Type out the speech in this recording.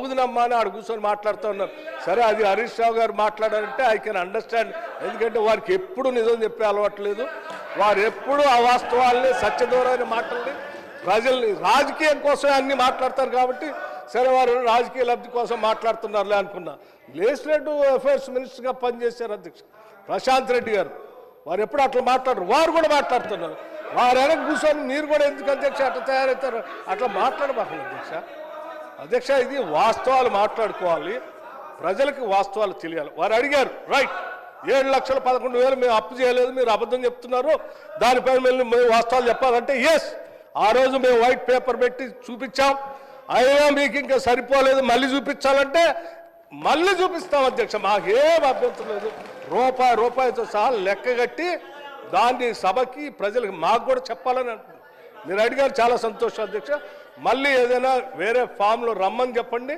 అవుదనమ్మా అని ఆడు కూర్చొని మాట్లాడుతూ ఉన్నారు. సరే అది హరీష్ రావు గారు మాట్లాడారంటే ఐ కెన్ అండర్స్టాండ్. ఎందుకంటే వారికి ఎప్పుడు నిజం చెప్పే అలవాటు లేదు. వారు ఎప్పుడు అవాస్తవాల్ని సత్యదూరమైన మాటల్ని ప్రజల్ని రాజకీయం కోసం అన్ని మాట్లాడతారు కాబట్టి సరే వారు రాజకీయ లబ్ధి కోసం మాట్లాడుతున్నారులే అనుకున్నా. లేజిస్లేటివ్ అఫైర్స్ మినిస్టర్గా పనిచేశారు అధ్యక్ష ప్రశాంత్ రెడ్డి గారు. వారు ఎప్పుడు అట్లా మాట్లాడరు. వారు కూడా మాట్లాడుతున్నారు. వారు వెనక కూర్చొని మీరు కూడా ఎందుకు అధ్యక్ష అట్లా తయారవుతారు? అట్లా మాట్లాడబాకండి అధ్యక్ష. అధ్యక్ష ఇది వాస్తవాలు మాట్లాడుకోవాలి. ప్రజలకు వాస్తవాలు తెలియాలి. వారు అడిగారు రైట్ ఏడు లక్షల పదకొండు వేలు మేము అప్పు చేయలేదు మీరు అబద్ధం చెప్తున్నారు. దానిపైన మేము మేము వాస్తవాలు చెప్పాలంటే ఎస్ ఆ రోజు మేము వైట్ పేపర్ పెట్టి చూపించాం. అయినా మీకు ఇంకా సరిపోలేదు మళ్ళీ చూపించాలంటే మళ్ళీ చూపిస్తాం అధ్యక్ష మాకేం అభ్యంతరం లేదు. రూపాయి రూపాయితో సహా లెక్క కట్టి దాన్ని సభకి ప్రజలకు మాకు కూడా చెప్పాలని అంటున్నాను మీరు అడిగారు చాలా సంతోషం అధ్యక్ష. మళ్ళీ ఏదైనా వేరే ఫామ్లో రమ్మని చెప్పండి.